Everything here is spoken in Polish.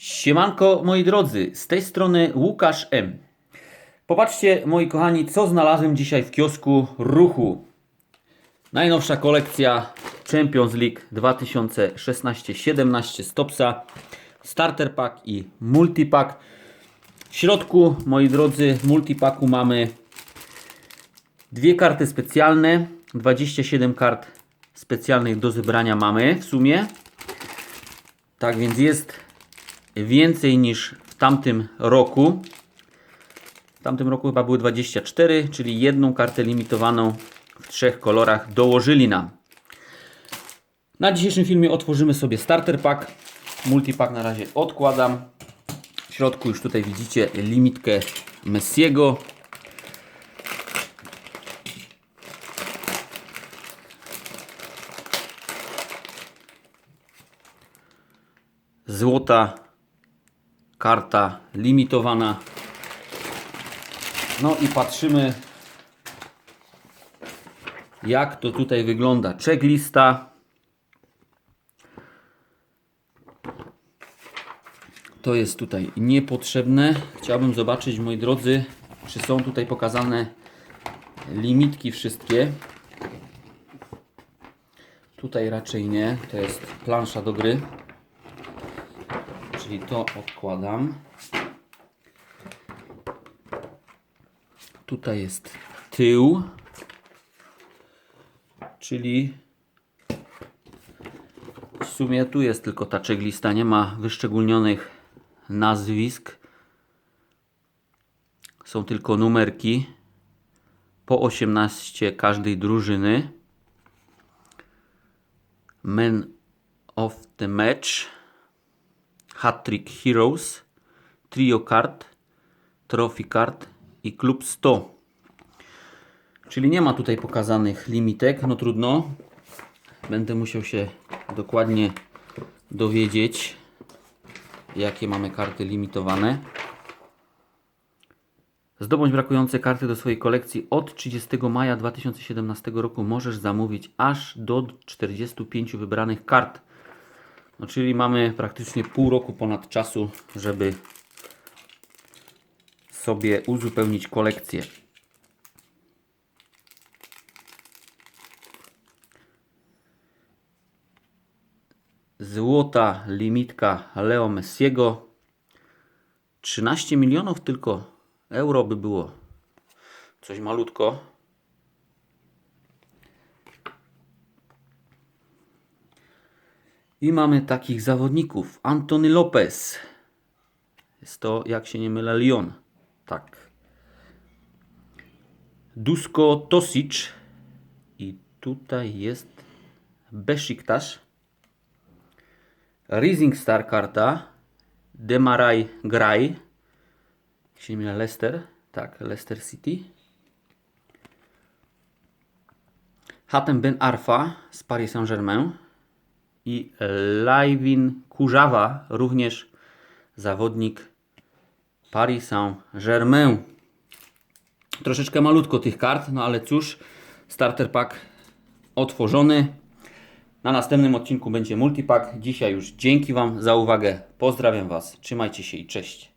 Siemanko moi drodzy, z tej strony Łukasz M. Popatrzcie moi kochani, co znalazłem dzisiaj w kiosku Ruchu. Najnowsza kolekcja Champions League 2016-17 Stopsa. Starter pack i multipack. W środku, moi drodzy, w multipacku mamy dwie karty specjalne. 27 kart specjalnych do zebrania mamy w sumie. Tak więc jest więcej niż w tamtym roku. W tamtym roku chyba były 24, czyli jedną kartę limitowaną w trzech kolorach dołożyli nam. Na dzisiejszym filmie otworzymy sobie starter pack. Multipack na razie odkładam. W środku już tutaj widzicie limitkę Messiego. Złota karta limitowana. No i patrzymy jak to tutaj wygląda. Checklista. To jest tutaj niepotrzebne. Chciałbym zobaczyć, moi drodzy, czy są tutaj pokazane limitki wszystkie. Tutaj raczej nie. To jest plansza do gry. Czyli to odkładam. Tutaj jest tył. Czyli w sumie tu jest tylko ta checklista, nie ma wyszczególnionych nazwisk. Są tylko numerki po 18 każdej drużyny. Men of the match, Hat-Trick Heroes, Trio Card, Trophy Card i Klub 100. Czyli nie ma tutaj pokazanych limitek, no trudno. Będę musiał się dokładnie dowiedzieć, jakie mamy karty limitowane. Zdobądź brakujące karty do swojej kolekcji od 30 maja 2017 roku. Możesz zamówić aż do 45 wybranych kart. No, czyli mamy praktycznie pół roku ponad czasu, żeby sobie uzupełnić kolekcję. Złota limitka Leo Messiego. 13 milionów tylko euro by było. Coś malutko. I mamy takich zawodników. Antony Lopez. Jest to, jak się nie mylę, Lyon. Tak. Dusko Tosic. I tutaj jest Besiktas. Rising Star karta. Demarai Gray. Jak się nie mylę, Leicester. Tak, Leicester City. Hatem Ben Arfa z Paris Saint-Germain i Lajwin Kurzawa, również zawodnik Paris Saint-Germain. Troszeczkę malutko tych kart, no ale cóż, starter pack otworzony. Na następnym odcinku będzie multipack. Dzisiaj już dzięki Wam za uwagę. Pozdrawiam Was, trzymajcie się i cześć.